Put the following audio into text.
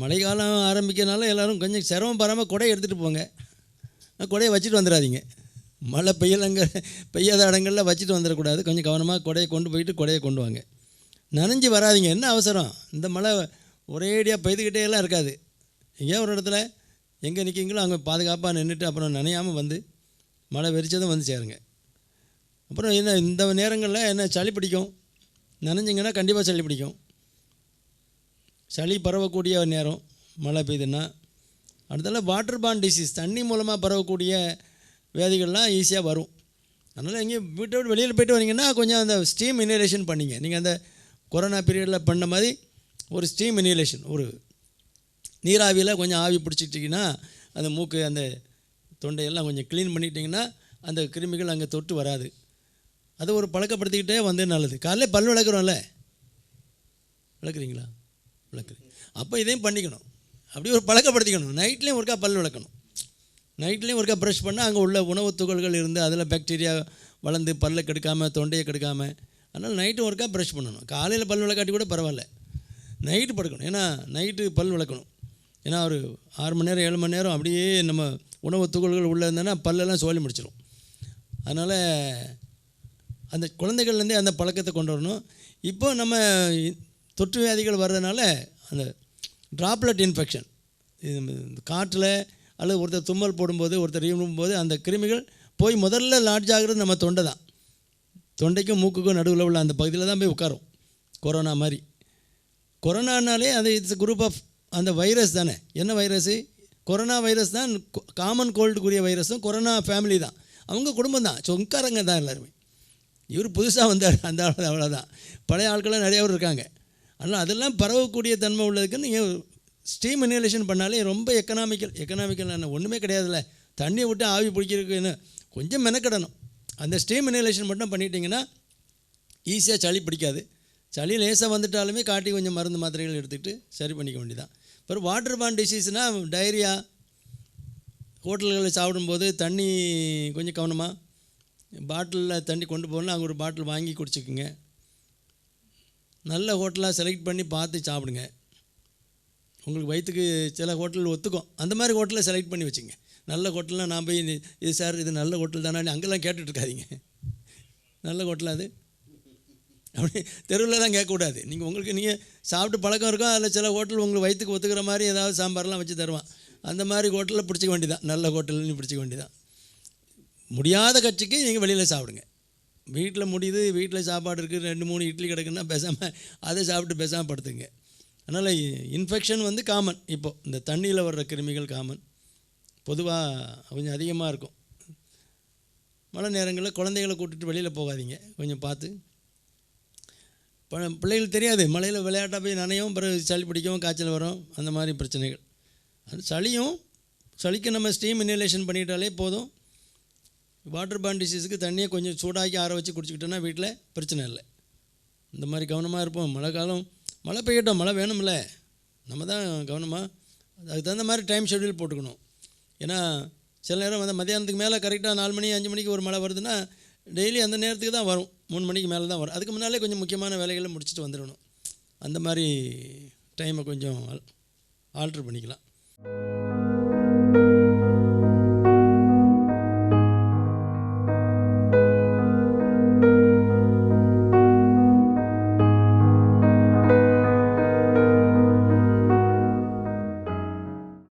மழைக்காலம் ஆரம்பிக்கிறனால எல்லோரும் கொஞ்சம் சிரமம் பராமல் கொடை எடுத்துகிட்டு போங்க. கொடையை வச்சுட்டு வந்துடாதீங்க. மழை பெய்யலங்கிற பெய்யாத இடங்களில் வச்சுட்டு வந்துடக்கூடாது. கொஞ்சம் கவனமாக கொடையை கொண்டு போயிட்டு கொடையை கொண்டு வாங்க. நனைஞ்சு வராதீங்க. என்ன அவசரம்? இந்த மழை ஒரேடியாக பெய்துக்கிட்டே எல்லாம் இருக்காது. எங்கேயா ஒரு இடத்துல எங்கே நிற்கிங்களோ அங்கே பாதுகாப்பாக நின்றுட்டு அப்புறம் நனையாமல் வந்து மழை வெறிச்சதும் வந்து சேருங்க. அப்புறம் என்ன இந்த நேரங்களில் என்ன சளி பிடிக்கும்? நனைஞ்சிங்கன்னா கண்டிப்பாக சளி பிடிக்கும். சளி பரவக்கூடிய நேரம் மழை பெய்யுதுன்னா அடுத்தால வாட்டர் பான் டிசீஸ் தண்ணி மூலமாக பரவக்கூடிய வியாதிகள்லாம் ஈஸியாக வரும். அதனால் எங்கேயும் வீட்டை விட்டு வெளியில் போயிட்டு வரீங்கன்னா கொஞ்சம் அந்த ஸ்டீம் இன்ஹலேஷன் பண்ணிங்க. நீங்கள் அந்த கொரோனா பீரியடில் பண்ண மாதிரி ஒரு ஸ்டீம் இன்ஹலேஷன் ஒரு நீராவியில் கொஞ்சம் ஆவி பிடிச்சிட்டிங்கன்னா அந்த மூக்கு அந்த தொண்டையெல்லாம் கொஞ்சம் க்ளீன் பண்ணிட்டிங்கன்னா அந்த கிருமிகள் அங்கே தொட்டு வராது. அதை ஒரு பழக்கப்படுத்திக்கிட்டே வந்து நல்லது. காலைல பல் விளக்குறோம்ல? விளக்குறீங்களா? விளக்குது. அப்போ இதையும் பண்ணிக்கணும். அப்படி ஒரு பழக்கப்படுத்திக்கணும். நைட்லேயும் ஒருக்கா பல் விளக்கணும். நைட்லேயும் ஒருக்கா ப்ரஷ் பண்ணால் அங்கே உள்ள உணவுத் துகள்கள் இருந்து அதில் பாக்டீரியா வளர்ந்து பல்லை கெடுக்காமல் தொண்டையை கெடுக்காமல் அதனால் நைட்டும் ஒருக்கா ப்ரஷ் பண்ணணும். காலையில் பல் விளக்காட்டி கூட பரவாயில்ல. நைட்டு படுக்கணும். ஏன்னா நைட்டு பல் விளக்கணும். ஏன்னா ஒரு ஆறு மணி நேரம் ஏழு மணி நேரம் அப்படியே நம்ம உணவு துகள்கள் உள்ளே இருந்தேன்னா பல்லெல்லாம் சோழி முடிச்சிடும் அதனால் அந்த குழந்தைகள்லேருந்தே அந்த பழக்கத்தை கொண்டு வரணும். இப்போ நம்ம தொற்று வியாதிகள் வர்றதுனால அந்த ட்ராப்லெட் இன்ஃபெக்ஷன் இது காற்றில் அல்லது ஒருத்தர் தும்மல் போடும்போது ஒருத்தர் போது அந்த கிருமிகள் போய் முதல்ல லாட்ஜ் ஆகிறது நம்ம தொண்டை தான். தொண்டைக்கும் மூக்குக்கும் நடுவில் உள்ள அந்த பகுதியில் தான் போய் உட்காரும். கொரோனா மாதிரி. கொரோனானாலே அது இட்ஸ் குரூப் ஆஃப் அந்த வைரஸ் தானே. என்ன வைரஸு கொரோனா வைரஸ் தான் காமன் கோல்டுக்குரிய வைரஸும் கொரோனா ஃபேமிலி தான். அவங்க குடும்பம் தான். சொங்காரங்க தான் எல்லாருமே. இவர் புதுசாக வந்தார். அந்த அவ்வளோதான் பழைய ஆட்கள்லாம் நிறைய பேர் இருக்காங்க. ஆனால் அதெல்லாம் பரவக்கூடிய தன்மை உள்ளதுக்கு நீங்கள் ஸ்டீம் இன்ஹலேஷன் பண்ணாலே ரொம்ப எக்கனாமிக்கல் எக்கனாமிக்கல் ஒன்றுமே கிடையாதுல்ல. தண்ணியை விட்டு ஆவி பிடிக்கிறதுக்கு என்ன கொஞ்சம் மெனக்கிடணும். அந்த ஸ்டீம் இன்ஹலேஷன் மட்டும் பண்ணிட்டீங்கன்னா ஈஸியாக சளி பிடிக்காது. சளி லேசாக வந்துட்டாலுமே காட்டி கொஞ்சம் மருந்து மாத்திரைகள் எடுத்துக்கிட்டு சரி பண்ணிக்க வேண்டியதான் அப்புறம் வாட்டர் பான் டிசீஸ்னால் டைரியா ஹோட்டல்களில் சாப்பிடும்போது தண்ணி கொஞ்சம் கவனமாக பாட்டிலில் தண்ணி கொண்டு போகணும்னா அங்கே ஒரு பாட்டில் வாங்கி குடிச்சிக்கோங்க. நல்ல ஹோட்டலாக செலக்ட் பண்ணி பார்த்து சாப்பிடுங்க. உங்களுக்கு வயிற்றுக்கு சில ஹோட்டல் ஒத்துக்கும். அந்த மாதிரி ஹோட்டலை செலக்ட் பண்ணி வச்சுங்க. நல்ல ஹோட்டலில் நான் போய் இது- சார் இது நல்ல ஹோட்டல் தானே அங்கெல்லாம் கேட்டுட்ருக்காதீங்க நல்ல ஹோட்டலாக அது? அப்படி தெருவில் தான் கேட்கக்கூடாது. நீங்கள் உங்களுக்கு நீங்கள் சாப்பிட்டு பழக்கம் இருக்கும் அதில் சில ஹோட்டல் உங்களுக்கு வயிற்றுக்கு ஒத்துக்கிற மாதிரி ஏதாவது சாம்பார்லாம் வச்சு தருவான். அந்த மாதிரி ஹோட்டலில் பிடிச்சிக்க வேண்டியதான் நல்ல ஹோட்டல்னு பிடிச்சிக்க வேண்டியதான் முடியாத கட்சிக்கு நீங்கள் வெளியில் சாப்பிடுங்க. வீட்டில் முடியுது வீட்டில் சாப்பாடு இருக்குது ரெண்டு மூணு இட்லி கிடக்குன்னா பேசாமல் அதை சாப்பிட்டு பேசாமல் படுத்துங்க. அதனால் இன்ஃபெக்ஷன் வந்து காமன் இப்போது இந்த தண்ணியில் வர்ற கிருமிகள் காமன் பொதுவாக கொஞ்சம் அதிகமாக இருக்கும். மழை நேரங்களில் குழந்தைகளை கூட்டிகிட்டு வெளியில் போகாதீங்க. கொஞ்சம் பார்த்து. ப- பிள்ளைகளுக்கு தெரியாது. மழையில் விளையாட்டாக போய் நனையும் பிறகு சளி பிடிக்கும் காய்ச்சல் வரும் அந்த மாதிரி பிரச்சனைகள். அது சளியும் சளிக்கு நம்ம ஸ்டீம் இன்ஹலேஷன் பண்ணிட்டாலே போதும். வாட்டர் பான் டிசீஸுக்கு தண்ணியை கொஞ்சம் சூடாக்கி ஆற வச்சு குடிச்சிக்கிட்டோன்னா வீட்டில் பிரச்சனை இல்லை. இந்த மாதிரி கவனமாக இருப்போம். மழை காலம் மழை பெய்யட்டும். மழை வேணும்ல. நம்ம தான் கவனமாக அதுக்கு தகுந்த மாதிரி டைம் ஷெட்யூல் போட்டுக்கணும். ஏன்னா சில நேரம் வந்து மதியானத்துக்கு மேலே கரெக்டாக நாலு மணி அஞ்சு மணிக்கு ஒரு மழை வருதுன்னா டெய்லி அந்த நேரத்துக்கு தான் வரும். மூணு மணிக்கு மேலே தான் வரும். அதுக்கு முன்னாலே கொஞ்சம் முக்கியமான வேலைகளை முடிச்சுட்டு வந்துடணும். அந்த மாதிரி டைமை கொஞ்சம் ஆல்ட்ரு பண்ணிக்கலாம்.